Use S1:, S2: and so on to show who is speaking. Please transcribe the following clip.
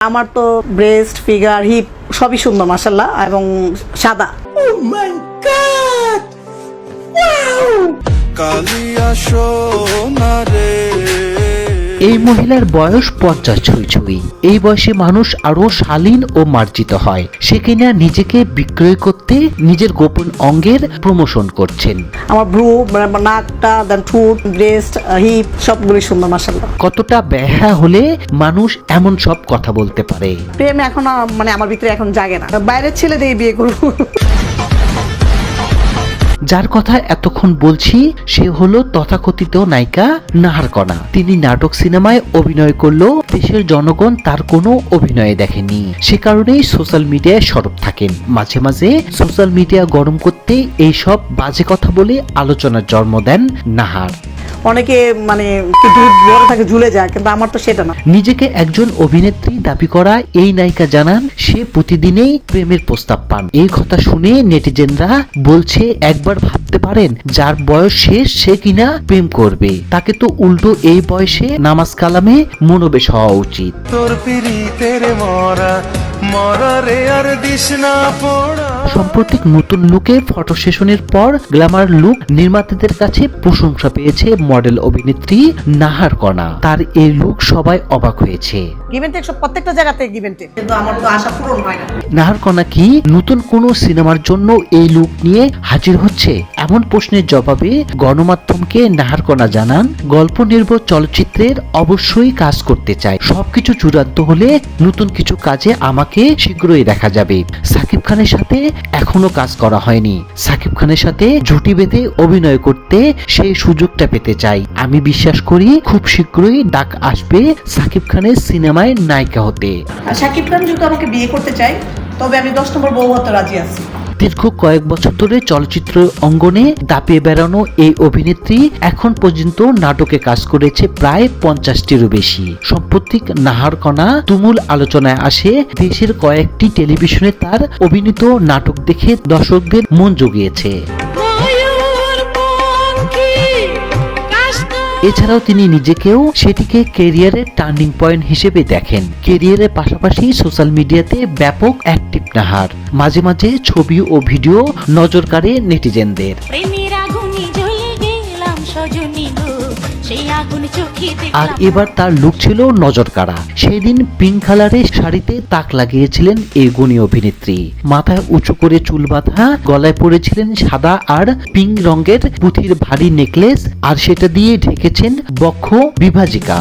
S1: আমার তো breast figure heap সবই সুন্দর মাসাল্লাহ এবং সাদা।
S2: কালিয়া সোনারে
S3: এই মহিলার বয়স পঞ্চাশ ছুঁই ছুঁই এই বয়সে মানুষ আরও শালীন ও মার্জিত হয়। সে কিনা নিজেকে বিক্রয় করতে নিজের গোপন অঙ্গের প্রমোশন করছেন।
S1: আমার ব্রু নাকটা দেন ঠুট ব্রেস্ট হিপ সবগুলি সুন্দর মাসাল্লাহ
S3: কতটা ব্যাহা হলে মানুষ এমন সব কথা বলতে পারে?
S1: প্রেম এখন মানে আমার ভিতরে এখন জাগে না। বাইরের ছেলে দিয়ে বিয়ে করব।
S3: যার কথা এতক্ষণ বলছি, সে হলো তথাকথিত নায়িকা নাহারকণা তিনি নাটক সিনেমায় অভিনয় করলেও দেশের জনগণ তার কোনো অভিনয়ে দেখেনি। সে কারণেই সোশ্যাল মিডিয়ায় সরব থাকেন। মাঝে মাঝে সোশ্যাল মিডিয়া গরম করতে এইসব বাজে কথা বলে আলোচনার জন্ম দেন নাহার।
S1: অনেকে মানে থাকে ঝুলে যায় কিন্তু আমার তো সেটা না।
S3: নিজেকে একজন অভিনেত্রী দাবি করা এই নায়িকা জানান সে প্রতিদিনেই প্রেমের প্রস্তাব পান। এই কথা শুনে নেটিজেনরা বলছে একবার ভাবতে পারেন যার বয়স শেষ সে কিনা প্রেম করবে। তাকে তো উল্টো এই বয়সে নামাজ কালামে মনোবেশ হওয়া উচিত।
S2: তোর পিরিতের মরা মরা আর দিস না পোড়া।
S3: সাম্প্রতিক নতুন লুকে ফটো সেশনের পর গ্ল্যামার লুক নির্মাতাদের কাছে প্রশংসা পেয়েছে মডেল অভিনেত্রী নাহার কণা তার এই লুক সবাই অবাক হয়েছে।
S1: প্রত্যেকটা জায়গাতে কিন্তু আমার তো আশা পূরণ হয় না।
S3: নাহারকণা কি নতুন কোন সিনেমার জন্য এই লুক নিয়ে হাজির হচ্ছে? এমন প্রশ্নের জবাবে গণমাধ্যমকে নাহারকণা জানান গল্প নির্ভর চলচ্চিত্রের অবশ্যই কাজ করতে চাই সবকিছু চূড়ান্ত হলে নতুন কিছু কাজে আমাকে শীঘ্রই দেখা যাবে। সাকিব খানের সাথে এখনও কাজ করা হয়নি। সাকিব খানের সাথে জুটি বেঁধে অভিনয় করতে সেই সুযোগটা পেতে চাই আমি বিশ্বাস করি খুব শীঘ্রই ডাক আসবে সাকিব খানের সিনেমায় নায়িকা হতে।
S1: সাকিব খান যেহেতু আমাকে বিয়ে করতে চাই তবে আমি দশ নম্বর বউ হতে রাজি আছি।
S3: দীর্ঘ কয়েক বছর ধরে চলচ্চিত্র অঙ্গনে দাপিয়ে বেড়ানো এই অভিনেত্রী এখন পর্যন্ত নাটকে কাজ করেছে প্রায় পঞ্চাশটিরও বেশি। সাম্প্রতিক নাহারকণা তুমুল আলোচনায় আসে, দেশের কয়েকটি টেলিভিশনে তার অভিনীত নাটক দেখে দর্শকদের মন জুগিয়েছে। এছাড়াও তিনি নিজেকেও সেটিকে কেরিয়ারের টার্নিং পয়েন্ট হিসেবে দেখেন। কেরিয়ারের পাশাপাশি সোশ্যাল মিডিয়াতে ব্যাপক অ্যাক্টিভ নাহার। মাঝে মাঝে ছবি ও ভিডিও নজর কাড়ে নেটিজেনদের।
S4: প্রেমের জ্বলে গেলাম সজনী
S3: আর এবার তার লুক ছিল নজর কাড়া সেদিন পিঙ্ক কালারের শাড়িতে তাক লাগিয়েছিলেন এই গুণী অভিনেত্রী। মাথায় উঁচু করে চুল বাঁধা, গলায় পরেছিলেন সাদা আর পিঙ্ক রঙের পুঁথির ভারী নেকলেস, আর সেটা দিয়ে ঢেকেছেন বক্ষ বিভাজিকা।